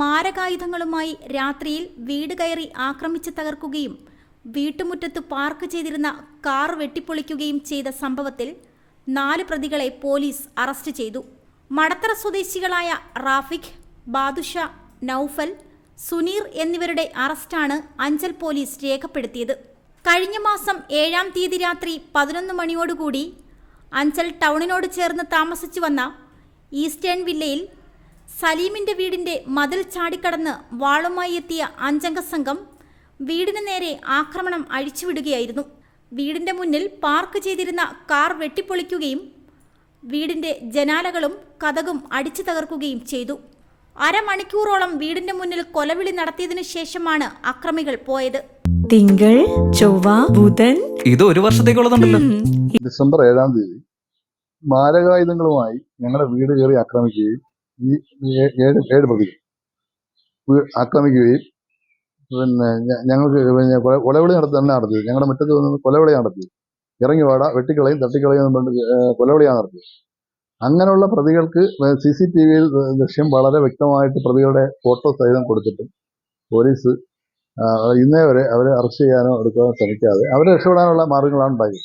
മാരകായുധങ്ങളുമായി രാത്രിയിൽ വീട് കയറി ആക്രമിച്ച് തകർക്കുകയും വീട്ടുമുറ്റത്ത് പാർക്ക് ചെയ്തിരുന്ന കാർ വെട്ടിപ്പൊളിക്കുകയും ചെയ്ത സംഭവത്തിൽ നാല് പ്രതികളെ പോലീസ് അറസ്റ്റ് ചെയ്തു. മടത്തറ സ്വദേശികളായ റാഫിഖ് ബാദുഷ നൌഫൽ സുനീർ എന്നിവരുടെ അറസ്റ്റാണ് അഞ്ചൽ പോലീസ് രേഖപ്പെടുത്തിയത്. കഴിഞ്ഞ മാസം ഏഴാം തീയതി രാത്രി പതിനൊന്ന് മണിയോടുകൂടി അഞ്ചൽ ടൗണിനോട് ചേർന്ന് താമസിച്ചു വന്ന ഈസ്റ്റേൺ വില്ലയിൽ സലീമിന്റെ വീടിന്റെ മതിൽ ചാടിക്കടന്ന് വാളുമായി എത്തിയ അഞ്ചംഗ സംഘം വീടിന് നേരെ ആക്രമണം അഴിച്ചുവിടുകയായിരുന്നു. വീടിന്റെ മുന്നിൽ പാർക്ക് ചെയ്തിരുന്ന കാർ വെട്ടിപ്പൊളിക്കുകയും വീടിന്റെ ജനാലകളും കഥകും അടിച്ചു തകർക്കുകയും ചെയ്തു. അരമണിക്കൂറോളം വീടിന്റെ മുന്നിൽ കൊലവിളി നടത്തിയതിനു ശേഷമാണ് അക്രമികൾ പോയത്. തിങ്കൾ ചൊവ്വ ബുധൻ. ഇത് ഒരു വർഷത്തേക്കുള്ളതുണ്ടല്ലോ. ഡിസംബർ ഏഴാം തീയതി മാരകായുധങ്ങളുമായി ഞങ്ങളുടെ വീട് കയറി ആക്രമിക്കുകയും ഈ ഏഴ് ഏഴ് പ്രതികൾ ആക്രമിക്കുകയും പിന്നെ ഞങ്ങൾക്ക് പിന്നെ കൊലവിളി നടത്തി തന്നെ നടത്തിയത്. ഞങ്ങളുടെ മുറ്റത്ത് നിന്ന് കൊലവിളി നടത്തിയത് ഇറങ്ങി വാട വെട്ടിക്കളയും തട്ടിക്കളയും എന്ന് പറഞ്ഞിട്ട് കൊലവിളിയാണ് നടത്തിയത്. അങ്ങനെയുള്ള പ്രതികൾക്ക് സി സി ടി വിയിൽ ദൃശ്യം വളരെ വ്യക്തമായിട്ട് പ്രതികളുടെ ഫോട്ടോ സഹിതം കൊടുത്തിട്ടും പോലീസ് ഇന്നേ വരെ അവരെ അറസ്റ്റ് ചെയ്യാനോ എടുക്കാനോ ശ്രമിക്കാതെ അവരെ രക്ഷപ്പെടാനുള്ള മാർഗങ്ങളാണ് ഉണ്ടായത്.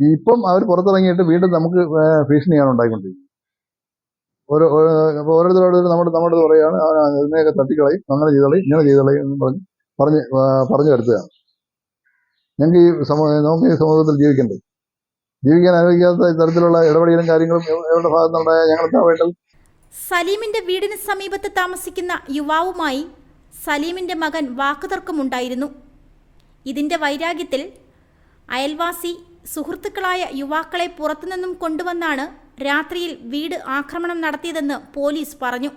ഇപ്പം അവർ പുറത്തിറങ്ങിയിട്ട് വീണ്ടും നമുക്ക് ഭീഷണിയാണ് ഉണ്ടായിക്കൊണ്ടിരിക്കുന്നത്. ഓരോ ഓരോരുത്തരോട് നമ്മുടെ നമ്മുടെ പറയുകയാണ് "ആ, ഇതിനെയൊക്കെ തട്ടിക്കളയും അങ്ങനെ ചെയ്തളയും ഇങ്ങനെ ചെയ്തളയും എന്ന് പറഞ്ഞ് പറഞ്ഞ് പറഞ്ഞു വരുത്തുകയാണ്. ഞങ്ങൾക്ക് ഈ സമൂഹ നമുക്ക് ഈ സമൂഹത്തിൽ ജീവിക്കണ്ടേ? ജീവിക്കാൻ അനുവദിക്കാത്ത തരത്തിലുള്ള ഇടപെടലും കാര്യങ്ങളും ഇവ- ഇവരുടെ ഭാഗത്ത് ഞങ്ങൾ എന്താ സലീമിന്റെ വീടിന് സമീപത്ത് താമസിക്കുന്ന യുവാവുമായി സലീമിന്റെ മകൻ വാക്കുതർക്കമുണ്ടായിരുന്നു. ഇതിന്റെ വൈരാഗ്യത്തിൽ അയൽവാസി സുഹൃത്തുക്കളായ യുവാക്കളെ പുറത്തുനിന്നും കൊണ്ടുവന്നാണ് രാത്രിയിൽ വീട് ആക്രമണം നടത്തിയതെന്ന് പോലീസ് പറഞ്ഞു.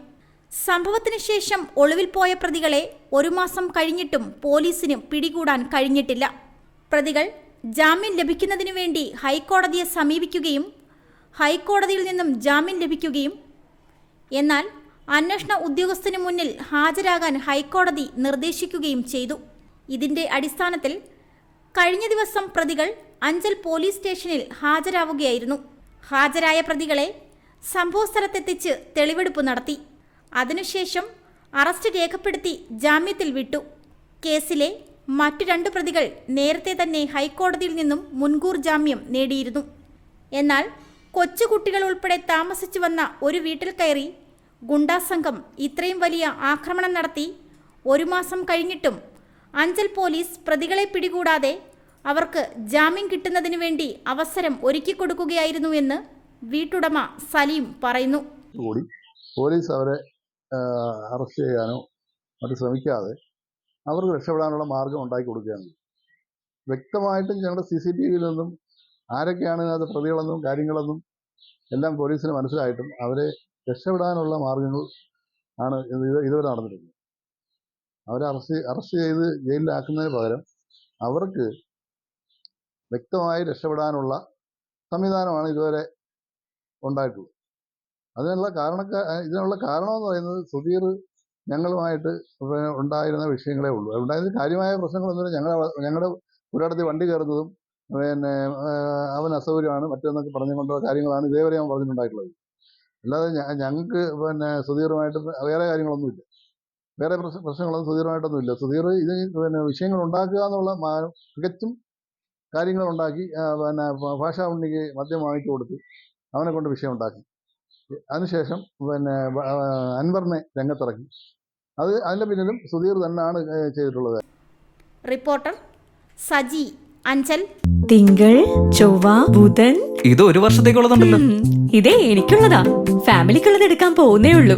സംഭവത്തിന് ശേഷം ഒളിവിൽ പോയ പ്രതികളെ ഒരു മാസം കഴിഞ്ഞിട്ടും പോലീസിന് പിടികൂടാൻ കഴിഞ്ഞിട്ടില്ല. പ്രതികൾ ജാമ്യം ലഭിക്കുന്നതിനു വേണ്ടി ഹൈക്കോടതിയെ സമീപിക്കുകയും ഹൈക്കോടതിയിൽ നിന്നും ജാമ്യം ലഭിക്കുകയും എന്നാൽ അന്വേഷണ ഉദ്യോഗസ്ഥന് മുന്നിൽ ഹാജരാകാൻ ഹൈക്കോടതി നിർദ്ദേശിക്കുകയും ചെയ്തു. ഇതിന്റെ അടിസ്ഥാനത്തിൽ കഴിഞ്ഞ ദിവസം പ്രതികൾ അഞ്ചൽ പോലീസ് സ്റ്റേഷനിൽ ഹാജരാവുകയായിരുന്നു. ഹാജരായ പ്രതികളെ സംഭവസ്ഥലത്തെത്തിച്ച് തെളിവെടുപ്പ് നടത്തി. അതിനുശേഷം അറസ്റ്റ് രേഖപ്പെടുത്തി ജാമ്യത്തിൽ വിട്ടു. കേസിലെ മറ്റു രണ്ട് പ്രതികൾ നേരത്തെ തന്നെ ഹൈക്കോടതിയിൽ നിന്നും മുൻകൂർ ജാമ്യം നേടിയിരുന്നു. എന്നാൽ കൊച്ചുകുട്ടികൾ ഉൾപ്പെടെ താമസിച്ചു വന്ന ഒരു വീട്ടിൽ കയറി ഗുണ്ടാസംഘം ഇത്രയും വലിയ ആക്രമണം നടത്തി ഒരു മാസം കഴിഞ്ഞിട്ടും അഞ്ചൽ പോലീസ് പ്രതികളെ പിടികൂടാതെ അവർക്ക് ജാമ്യം കിട്ടുന്നതിന് വേണ്ടി അവസരം ഒരുക്കി കൊടുക്കുകയായിരുന്നു എന്ന് വീട്ടുടമ സലീം പറയുന്നു. പോലീസ് അവരെ അറസ്റ്റ് ചെയ്യാനോ മറ്റു ശ്രമിക്കാതെ അവർക്ക് രക്ഷപ്പെടാനുള്ള മാർഗം ഉണ്ടാക്കി കൊടുക്കുകയാണ്. വ്യക്തമായിട്ടും ഞങ്ങളുടെ സി സി ടി വിയിൽ നിന്നും ആരൊക്കെയാണ് അത് പ്രതികളെന്നും കാര്യങ്ങളെന്നും എല്ലാം പോലീസിന് മനസ്സിലായിട്ടും അവരെ രക്ഷപ്പെടാനുള്ള മാർഗങ്ങൾ ആണ് ഇത് ഇതുവരെ നടന്നിട്ടുള്ളത്. അവരെ അറസ്റ്റ് അറസ്റ്റ് ചെയ്ത് ജയിലിലാക്കുന്നതിന് പകരം അവർക്ക് വ്യക്തമായി രക്ഷപ്പെടാനുള്ള സംവിധാനമാണ് ഇതുവരെ ഉണ്ടായിട്ടുള്ളത്. അതിനുള്ള കാരണക്കാ ഇതിനുള്ള കാരണമെന്ന് പറയുന്നത് സുധീർ ഞങ്ങളുമായിട്ട് ഉണ്ടായിരുന്ന വിഷയങ്ങളേ ഉള്ളൂ. ഉണ്ടായിരുന്ന കാര്യമായ പ്രശ്നങ്ങളൊന്നും ഞങ്ങളുടെ ഞങ്ങളുടെ ഒരിടത്ത് വണ്ടി കയറുന്നതും പിന്നെ അവൻ അസൗകര്യമാണ് മറ്റൊന്നൊക്കെ പറഞ്ഞുകൊണ്ടുള്ള കാര്യങ്ങളാണ് ഇതേവരെ ഞാൻ പറഞ്ഞിട്ടുണ്ടായിട്ടുള്ളത്. അല്ലാതെ ഞങ്ങൾക്ക് പിന്നെ സുധീറുമായിട്ട് വേറെ കാര്യങ്ങളൊന്നുമില്ല. വേറെ പ്രശ്ന പ്രശ്നങ്ങളൊന്നും സുധീറുമായിട്ടൊന്നുമില്ല. സുധീർ ഇത് പിന്നെ വിഷയങ്ങൾ ഉണ്ടാക്കുക എന്നുള്ള തികച്ചും കാര്യങ്ങൾ ഉണ്ടാക്കി പിന്നെ ഭാഷാ ഉണ്ണിക്ക് മദ്യം വാങ്ങിച്ചു കൊടുത്ത്. അവനെ കൊണ്ട് വിഷയം ഉണ്ടാക്കി അതിനുശേഷം പിന്നെ അൻവറിനെ രംഗത്തിറക്കി. അത് അതിന്റെ പിന്നിലും സുധീർ തന്നെയാണ് ചെയ്തിട്ടുള്ളത്. റിപ്പോർട്ടർ സജി അഞ്ചൽ. തിങ്കൾ ചൊവ്വ ബുധൻ. ഇത് ഒരു വർഷത്തേക്കുള്ളതുണ്ടല്ലോ. ഇതേ എനിക്കുള്ളതാ. ഫാമിലിക്കുള്ളത് എടുക്കാൻ പോകുന്നേ ഉള്ളൂ.